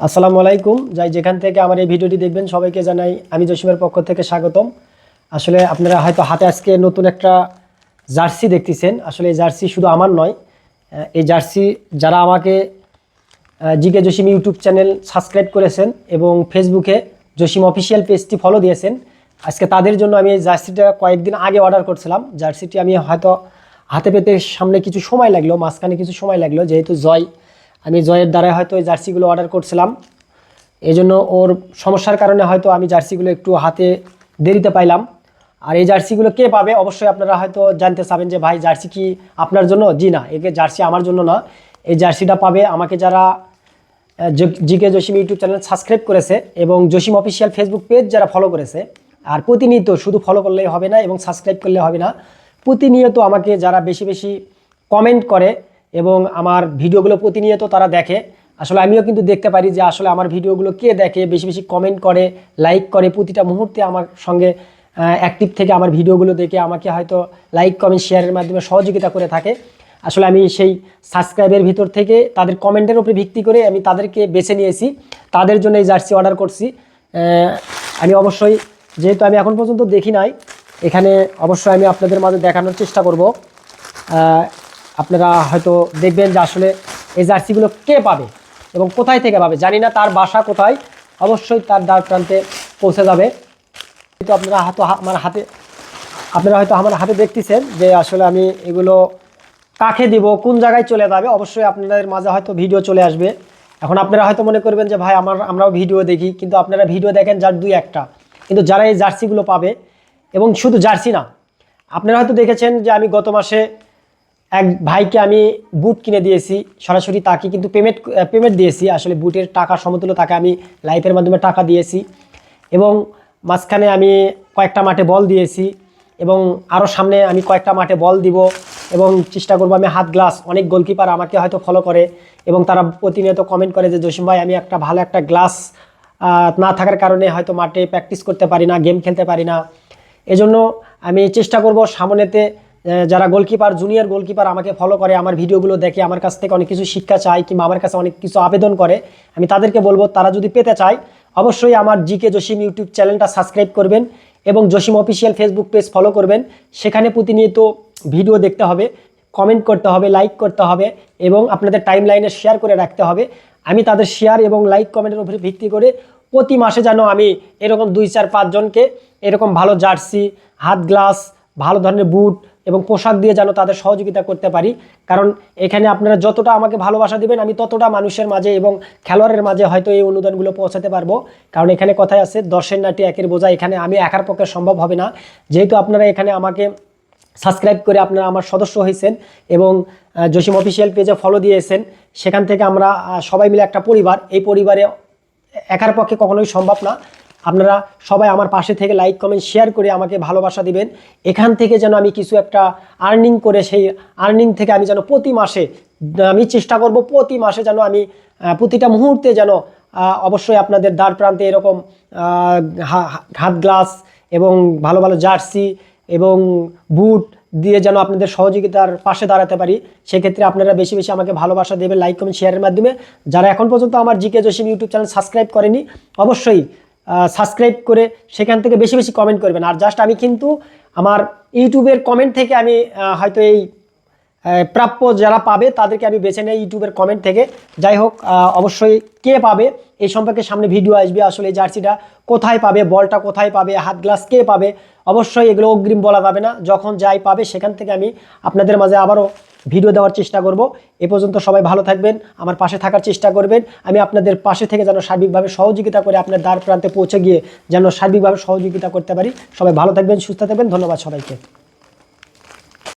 আসসালামু আলাইকুম। যাই যেখান থেকে আমার এই ভিডিওটি দেখবেন, সবাইকে জানাই আমি জসিমের পক্ষ থেকে স্বাগতম। আসলে আপনারা হয়তো হাতে আজকে নতুন একটা জার্সি দেখতেছেন। আসলে এই জার্সি শুধু আমার নয় এই জার্সি যারা আমাকে GK Jasim YouTube channel subscribe করেছেন এবং ফেসবুকে জসিম অফিসিয়াল পেজটি ফলো দিয়েছেন, আজকে তাদের জন্য আমি এই জার্সিটা কয়েকদিন আগে অর্ডার করছিলাম। জার্সিটি আমি হয়তো হাতে পেতে সামনে কিছু সময় লাগল, মাঝখানে কিছু সময় লাগল, যেহেতু জয় আমি জয়ের দ্বারাই হয়তো এই জার্সিগুলো অর্ডার করছিলাম। এই জন্য ওর সমস্যার কারণে হয়তো আমি জার্সিগুলো একটু হাতে দেরিতে পাইলাম। আর এই জার্সিগুলো কে পাবে অবশ্যই আপনারা হয়তো জানতে চাবেন যে, ভাই, জার্সি কি আপনার জন্য? জি না, একে জার্সি আমার জন্য না। এই জার্সিটা পাবে আমাকে যারা GK Jasim YouTube channel subscribe করেছে এবং জসিম অফিসিয়াল ফেসবুক পেজ যারা ফলো করেছে। আর প্রতিনিয়ত শুধু ফলো করলেই হবে না এবং সাবস্ক্রাইব করলে হবে না। প্রতিনিয়ত আমাকে যারা বেশি বেশি কমেন্ট করে এবং আমার ভিডিওগুলো প্রতিনিয়ত তারা দেখে। আসলে আমিও কিন্তু দেখতে পারি যে আসলে আমার ভিডিওগুলো কে দেখে, বেশি বেশি কমেন্ট করে লাইক করে, প্রতিটা মুহূর্তে আমার সঙ্গে অ্যাক্টিভ থেকে আমার ভিডিওগুলো দেখে আমাকে হয়তো লাইক কমেন্ট শেয়ারের মাধ্যমে সহযোগিতা করে থাকে। আসলে আমি সেই সাবস্ক্রাইবের ভিতর থেকে তাদের কমেন্টের উপরে ভিত্তি করে আমি তাদেরকে বেছে নিয়েছি। তাদের জন্য এই জার্সি অর্ডার করছি। আমি অবশ্যই, যেহেতু আমি এখন পর্যন্ত দেখি নাই, এখানে অবশ্যই আমি আপনাদের মাঝে দেখানোর চেষ্টা করব। আপনারা হয়তো দেখবেন যে আসলে এই জার্সিগুলো কে পাবে এবং কোথায় থেকে পাবে, জানি না তার বাসা কোথায়, অবশ্যই তার দ্বার প্রান্তে পৌঁছে যাবে। কিন্তু আপনারা হয়তো আমার হাতে, আপনারা হয়তো আমার হাতে দেখতেছেন যে আসলে আমি এগুলো কাকে দিব, কোন জায়গায় চলে যাবে, অবশ্যই আপনাদের মাঝে হয়তো ভিডিও চলে আসবে। এখন আপনারা হয়তো মনে করবেন যে, ভাই, আমার, আমরাও ভিডিও দেখি। কিন্তু আপনারা ভিডিও দেখেন যার দুই একটা। কিন্তু যারা এই জার্সিগুলো পাবে, এবং শুধু জার্সি না, আপনারা হয়তো দেখেছেন যে আমি গত মাসে এক ভাইকে আমি বুট কিনে দিয়েছি, সরাসরি তাকে কিন্তু পেমেন্ট পেমেন্ট দিয়েছি। আসলে বুটের টাকা সমতুল্য তাকে আমি লাইফের মাধ্যমে টাকা দিয়েছি এবং মাঝখানে আমি কয়েকটা মাঠে বল দিয়েছি এবং আরও সামনে আমি কয়েকটা মাঠে বল দিব এবং চেষ্টা করব আমি হাত গ্লাস অনেক গোলকিপার আমাকে হয়তো ফলো করে এবং তারা প্রতিনিয়ত কমেন্ট করে যে, জসিম ভাই, আমি একটা ভালো একটা গ্লাস না থাকার কারণে হয়তো মাঠে প্র্যাকটিস করতে পারি না গেম খেলতে পারি না। এজন্য আমি চেষ্টা করব সামনেতে যারা গোলকিপার জুনিয়র গোলকিপার আমাকে ফলো করে, আমার ভিডিওগুলো দেখে, আমার কাছ থেকে অনেক কিছু শিক্ষা চায়, কিংবা আমার কাছে অনেক কিছু আবেদন করে, আমি তাদেরকে বলব, তারা যদি পেতে চায়, অবশ্যই আমার জিকে জসিম ইউটিউব চ্যানেলটা সাবস্ক্রাইব করবেন এবং Jasim official Facebook page follow করবেন। সেখানে প্রতিনিয়ত ভিডিও দেখতে হবে কমেন্ট করতে হবে লাইক করতে হবে এবং আপনাদের টাইম লাইনে শেয়ার করে রাখতে হবে। আমি তাদের শেয়ার এবং লাইক কমেন্টের উপরে ভিত্তি করে প্রতি মাসে যেন আমি এরকম দুই, চার পাঁচজনকে এরকম ভালো জার্সি হাত গ্লাস ভালো ধরনের বুট এবং পোশাক দিয়ে যেন তাদের সহযোগিতা করতে পারি। কারণ এখানে আপনারা যতটা আমাকে ভালোবাসা দিবেন, আমি ততটা মানুষের মাঝে এবং খেলোয়াড়ের মাঝে হয়তো এই অনুদানগুলো পৌঁছাতে পারব। কারণ এখানে কথায় আছে, দশের নাটি একের বোঝা, এখানে আমি একার পক্ষে সম্ভব হবে না। যেহেতু আপনারা এখানে আমাকে সাবস্ক্রাইব করে আপনারা আমার সদস্য হয়েছেন এবং জসিম অফিসিয়াল পেজে ফলো দিয়েছেন, সেখান থেকে আমরা সবাই মিলে একটা পরিবার। এই পরিবারে একার পক্ষে কখনোই সম্ভব না। আপনারা সবাই আমার পাশে থেকে লাইক কমেন্ট শেয়ার করে আমাকে ভালোবাসা দিবেন। এখান থেকে যেন আমি কিছু একটা আর্নিং করে সেই আর্নিং থেকে আমি যেন প্রতি মাসে, আমি চেষ্টা করব প্রতি মাসে যেন আমি প্রতিটা মুহূর্তে যেন অবশ্যই আপনাদের দ্বার প্রান্তে এরকম হাত গ্লাস এবং ভালো ভালো জার্সি এবং বুট দিয়ে যেন আপনাদের সহযোগিতার পাশে দাঁড়াতে পারি। সেক্ষেত্রে আপনারা বেশি বেশি আমাকে ভালোবাসা দেবেন লাইক কমেন্ট শেয়ারের মাধ্যমে। যারা এখন পর্যন্ত আমার GK Jasim YouTube channel subscribe করেনি, অবশ্যই সাবস্ক্রাইব করে সেখান থেকে বেশি বেশি কমেন্ট করবেন। আর জাস্ট আমি কিন্তু আমার ইউটিউবের কমেন্ট থেকে আমি হয়তো এই প্রাপ্য যারা পাবে, তাদেরকে আমি বেছে নেই ইউটিউবের কমেন্ট থেকে। যাই হোক অবশ্যই কে পাবে, এই সম্পর্কে সামনে ভিডিও আসবে আসলে জার্সিটা। কোথায় পাবে, বলটা কোথায় পাবে, হাত গ্লাস কে পাবে, অবশ্যই এগুলো অগ্রিম বলা যাবে না। যখন যাই পাবে, সেখান থেকে আমি আপনাদের মাঝে আবারও ভিডিও দেওয়ার চেষ্টা করব। এ পর্যন্ত সবাই ভালো থাকবেন, আমার পাশে থাকার চেষ্টা করবেন। আমি আপনাদের পাশে থেকে যেন সার্বিকভাবে সহযোগিতা করে আপনার দ্বার প্রান্তে পৌঁছে গিয়ে যেন সার্বিকভাবে সহযোগিতা করতে পারি। সবাই ভালো থাকবেন, সুস্থ থাকবেন, ধন্যবাদ সবাইকে।